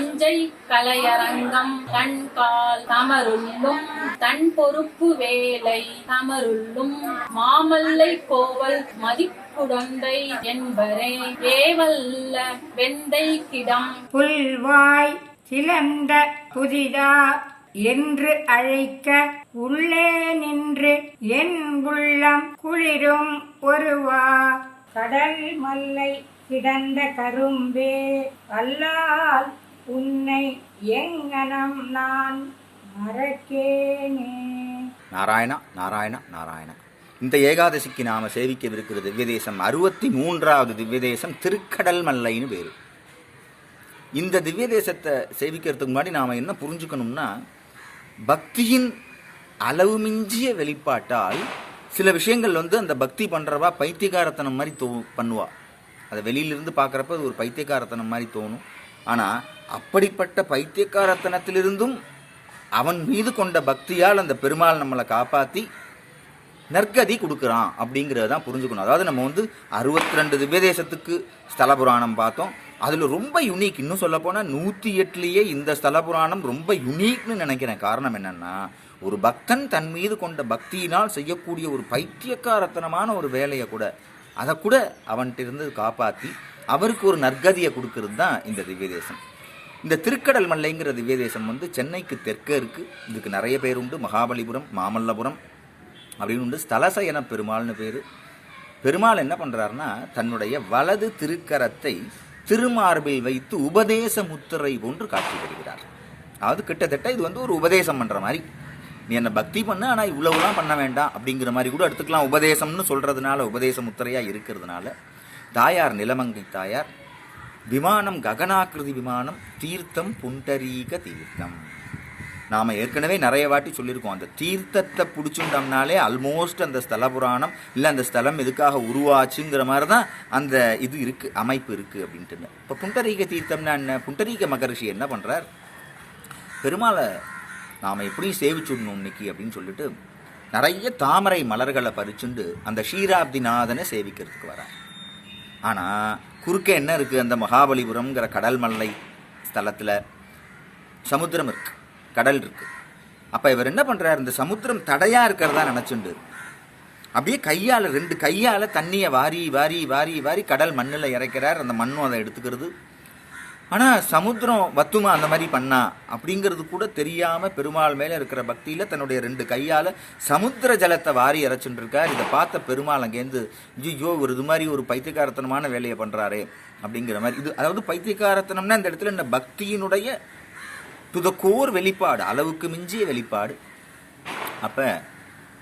தஞ்சை கலையரங்கம் தன்கால் தமருள்ளும் தன் பொறுப்பு வேலை தமருள்ளும். மாமல்லை கோவல் மதிப்புடந்தை என்பரே ஏவல்ல வெந்தை கிடம். புல்வாய் சிலந்த புதிதா என்று அழைக்க உள்ளே நின்று என் உள்ளம் குளிரும் ஒருவா. கடல் மல்லை கிடந்த கரும்பே அல்லால் உன்னை எங்கனம் நான் மறக்கேனே. நாராயணா நாராயணா நாராயணா. இந்த ஏகாதசிக்கு நாம சேவிக்கவிருக்கிற திவ்யதேசம். அறுபத்தி மூன்றாவது திவ்யதேசம் திருக்கடல் மல்லைன்னு பேர். இந்த திவ்யதேசத்தை சேவிக்கிறதுக்கு முன்னாடி நாம் என்ன புரிஞ்சுக்கணும்னா பக்தியின் அளவு மிஞ்சிய வெளிப்பாட்டால் சில விஷயங்கள் வந்து அந்த பக்தி பண்ணுறவா பைத்தியகாரத்தனம் மாதிரி தோ பண்ணுவா. அதை வெளியிலிருந்து பார்க்குறப்ப அது ஒரு பைத்தியக்காரத்தனம் மாதிரி தோணும். ஆனால் அப்படிப்பட்ட பைத்தியக்காரத்தனத்திலிருந்தும் அவன் மீது கொண்ட பக்தியால் அந்த பெருமாள் நம்மளை காப்பாற்றி நற்கதி கொடுக்குறான் அப்படிங்கிறத தான் புரிஞ்சுக்கணும். அதாவது நம்ம வந்து அறுபத்தி ரெண்டு திவ்யதேசத்துக்கு ஸ்தல புராணம் பார்த்தோம். அதில் ரொம்ப யுனீக் இன்னும் சொல்லப்போனால் நூற்றி எட்டுலேயே இந்த ஸ்தல புராணம் ரொம்ப யுனீக்னு நினைக்கிறேன். காரணம் என்னென்னா ஒரு பக்தன் தன் மீது கொண்ட பக்தியினால் செய்யக்கூடிய ஒரு பைத்தியக்காரத்தனமான ஒரு வேலையை கூட அதை கூட அவன்கிட்ட இருந்து காப்பாற்றி அவருக்கு ஒரு நற்கதியை கொடுக்கறது தான் இந்த திவ்யதேசம். இந்த திருக்கடல் மல்லைங்கிற திவ்யதேசம் வந்து சென்னைக்கு தெற்கே இருக்குது இதுக்கு நிறைய பேர் உண்டு. மகாபலிபுரம் மாமல்லபுரம் அப்படின்னு உண்டு. ஸ்தலசயன பெருமாள்னு பேர். பெருமாள் என்ன பண்ணுறாருன்னா தன்னுடைய வலது திருக்கரத்தை திருமார்பில் வைத்து உபதேச முத்திரை போன்று காட்சி தருகிறார். அதாவது கிட்டத்தட்ட இது வந்து ஒரு உபதேசம் பண்ணுற மாதிரி. நீ என்ன பக்தி பண்ண ஆனால் இவ்வளவுலாம் பண்ண வேண்டாம் அப்படிங்கிற மாதிரி கூட எடுத்துக்கலாம். உபதேசம்னு சொல்கிறதுனால உபதேச முத்திரையாக இருக்கிறதுனால. தாயார் நிலமங்கை தாயார் விமானம் ககனாக்கிருதி விமானம் தீர்த்தம் புண்டரீக தீர்த்தம். நாம் ஏற்கனவே நிறைய வாட்டி சொல்லியிருக்கோம் அந்த தீர்த்தத்தை பிடிச்சுட்டோம்னாலே ஆல்மோஸ்ட் அந்த ஸ்தல புராணம் இல்லை அந்த ஸ்தலம் எதுக்காக உருவாச்சுங்கிற மாதிரி தான் அந்த இது இருக்குது அமைப்பு இருக்குது அப்படின்ட்டு. இப்போ புண்டரீக தீர்த்தம்னா என்ன? புண்டரீக மகரிஷி என்ன பண்ணுறார் பெருமாளை நாம் எப்படியும் சேவிச்சுடணும் இன்னைக்கு அப்படின்னு சொல்லிட்டு நிறைய தாமரை மலர்களை பறிச்சுண்டு அந்த ஷீராப்திநாதனை சேவிக்கிறதுக்கு வரான் ஆனால் குறுக்கே என்ன இருக்குது அந்த மகாபலிபுரம்ங்கிற கடல் மல்லை ஸ்தலத்தில் சமுத்திரம் இருக்கு. கடல் இருக்கு. அப்போ இவர் என்ன பண்ணுறாரு இந்த சமுத்திரம் தடையாக இருக்கிறதா நினச்சிண்டு. அப்படியே கையால் ரெண்டு கையால் தண்ணியை வாரி வாரி வாரி வாரி கடல் மண்ணில் இறைக்கிறார். அந்த மண்ணும் அதை எடுத்துக்கிறது. ஆனால் சமுத்திரம் வத்துமா அந்த மாதிரி பண்ணா அப்படிங்கிறது கூட தெரியாமல் பெருமாள் மேலே இருக்கிற பக்தியில் தன்னுடைய ரெண்டு கையால் சமுத்திர ஜலத்தை வாரி இறைச்சுட்டு இருக்கார் இதை பார்த்த பெருமாள் அங்கேருந்து ஐயோ ஒரு இது மாதிரி ஒரு பைத்தியக்காரத்தனமான வேலையை பண்ணுறாரே அப்படிங்கிற மாதிரி. இது அதாவது பைத்தியக்காரத்தனம்னா இந்த இடத்துல இந்த பக்தியினுடைய துதக்கோர் வெளிப்பாடு அளவுக்கு மிஞ்சிய வெளிப்பாடு. அப்போ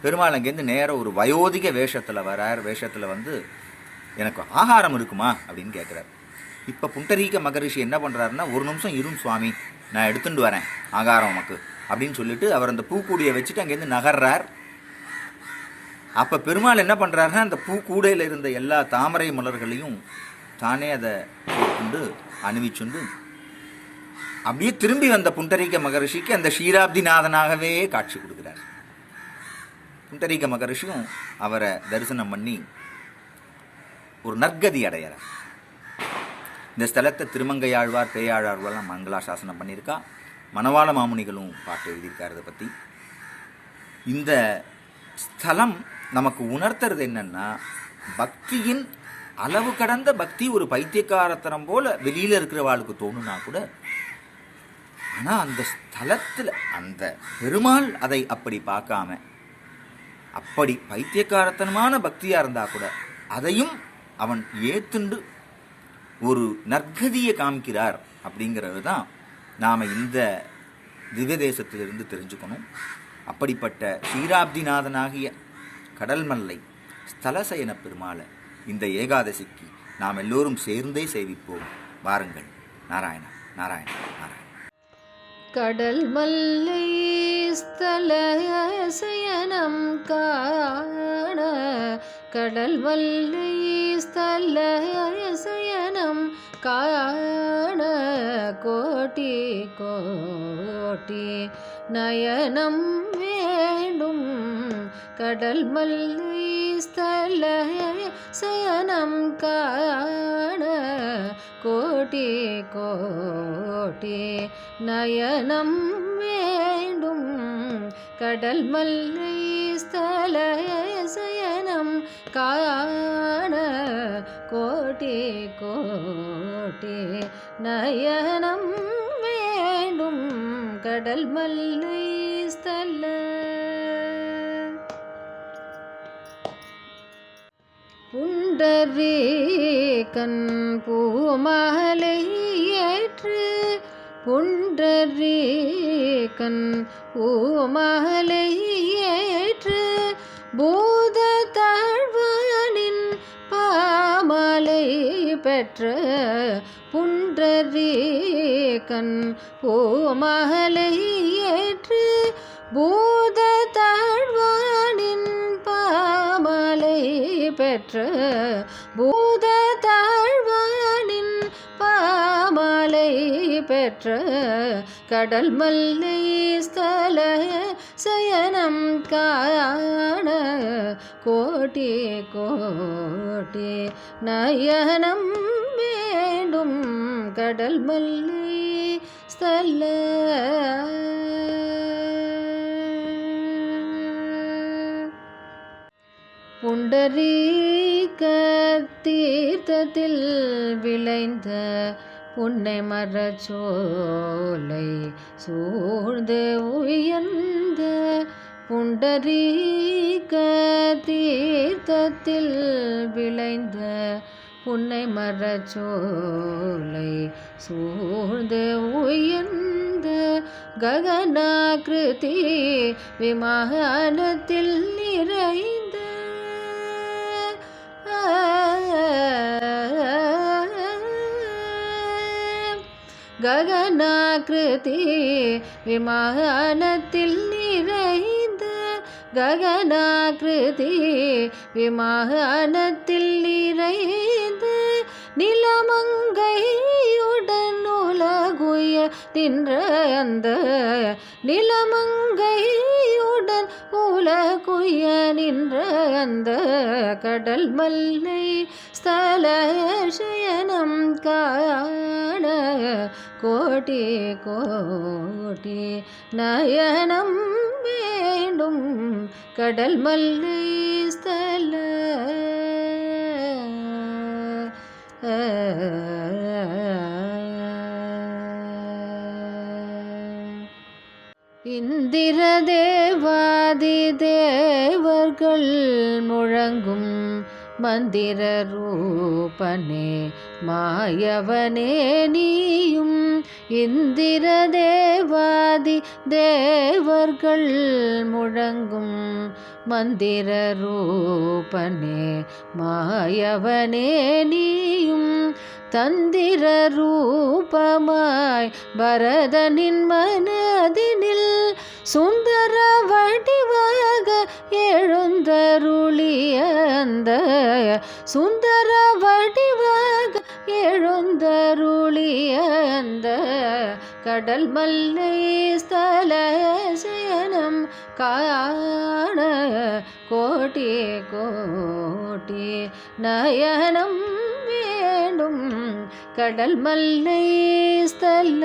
பெருமாள் அங்கேருந்து நேராக ஒரு வயோதிக வேஷத்தில் வரார். வேஷத்தில் வந்து எனக்கு ஆகாரம் இருக்குமா? அப்படின்னு கேட்குறாரு இப்போ புண்டரீக மகரிஷி என்ன பண்ணுறாருன்னா ஒரு நிமிஷம் இரும் சுவாமி நான் எடுத்துட்டு வரேன் ஆகாரம் உனக்கு அப்படின்னு சொல்லிட்டு அவர் அந்த பூக்கூடியை வச்சுட்டு அங்கேருந்து நகர்றார். அப்போ பெருமாள் என்ன பண்ணுறாருன்னா அந்த பூக்கூடையில் இருந்த எல்லா தாமரை மலர்களையும் தானே அதை கொண்டு அணிவிச்சுண்டு அப்படியே திரும்பி வந்த புண்டரீக மகரிஷிக்கு அந்த ஷீராப்திநாதனாகவே காட்சி கொடுக்குறார். புண்டரீக மகரிஷியும் அவரை தரிசனம் பண்ணி ஒரு நற்கதி அடையிறார் இந்த ஸ்தலத்தை திருமங்கையாழ்வார் பேயாழ்வார்லாம் மங்களாசாசனம் பண்ணியிருக்கா. மணவாள மாமுனிகளும் பாட்டு எழுதியிருக்கார் இதை பற்றி இந்த ஸ்தலம் நமக்கு உணர்த்துறது என்னென்னா பக்தியின் அளவு கடந்த பக்தி ஒரு பைத்தியக்காரத்தனம் போல் வெளியில் இருக்கிறவாளுக்கு தோணுனா கூட ஆனால் அந்த ஸ்தலத்தில் அந்த பெருமாள் அதை அப்படி பார்க்காம அப்படி பைத்தியக்காரத்தனமான பக்தியாக இருந்தால் கூட அதையும் அவன் ஏத்துண்டு ஒரு நற்கதியை காமிக்கிறார் அப்படிங்கிறது தான் நாம் இந்த திவ்ய தேசத்திலிருந்து தெரிஞ்சுக்கணும். அப்படிப்பட்ட ஸ்ரீராப்திநாதனாகிய கடல்மல்லை ஸ்தலசயன பெருமாளை இந்த ஏகாதசிக்கு நாம் எல்லோரும் சேர்ந்தே சேவிப்போம். வாருங்கள். நாராயணா நாராயணா நாராயணா. கடல் மல்லை ஸ்தலசயனம் காண கடல் மல்லை ஸ்தலசயனம் காண கோட்டி கோட்டி நயனம் வேண்டும். கடல் மல்லி ஸ்தல சயனம் காண கோட்டி கோட்டி நயனம் வேண்டும். கடல் மல்லை ஸ்தல சயனம் காண கோட்டி கோட்டி நயனம் வேண்டும். கடல் மல்லை ஸ்தல புண்டரீகன் பூமாலை ஏற்று. புண்டரீகன் பூமாலை ஏற்று. பூத தாழ்வானின் பாமலை பெற்ற புண்டரீகன் பூமாலை ஏற்று. பூத பற்று பூத தாழ்வானின் பாமாலை பெற்ற கடல் மல்லை ஸ்தல சயனம் காண கோட்டி கோட்டி நயனம் வேண்டும் கடல் மல்லை ஸ்தல புண்டரீக தீர்த்தத்தில் விளைந்த புன்னை மரச்சோலை சூழ்ந்து உயர்ந்த புண்டரீக தீர்த்தத்தில் விளைந்த புன்னை மரச்சோலை சூழ்ந்து உயர்ந்த ககனாகிருதி விமானத்தில் நிறைய ககனாகிருதி விமானத்தில் நிறைந்த ககனாகிருதி விமானத்தில் நிறைந்த நிலமங்கை உலகுய அந்த நிலமங்கையுடன் உலகுய நின்ற அந்த கடல் மல்லை ஸ்தல சயனம் காண கோட்டி கோட்டி நயனம் வேண்டும் கடல் மல்லை இந்திர தேவாதி தேவர்கள் முழங்கும் மந்திர ரூபனே மாயவனே நீயும் இந்திர தேவாதி தேவர்கள் முழங்கும் மந்திர ரூபனே மாயவனே நீயும் தந்திர ரூபமாய் பரதனின் மனதினில் சுந்தர வடிவாக எழுந்தருளிய அந்த சுந்தர வடிவாக எழுந்தருளிய அந்த கடல் மல்லை ஸ்தல சயனம் காண கோட்டி கோட்டி நயனம் வேண்டும். கடல் மல்லை ஸ்தல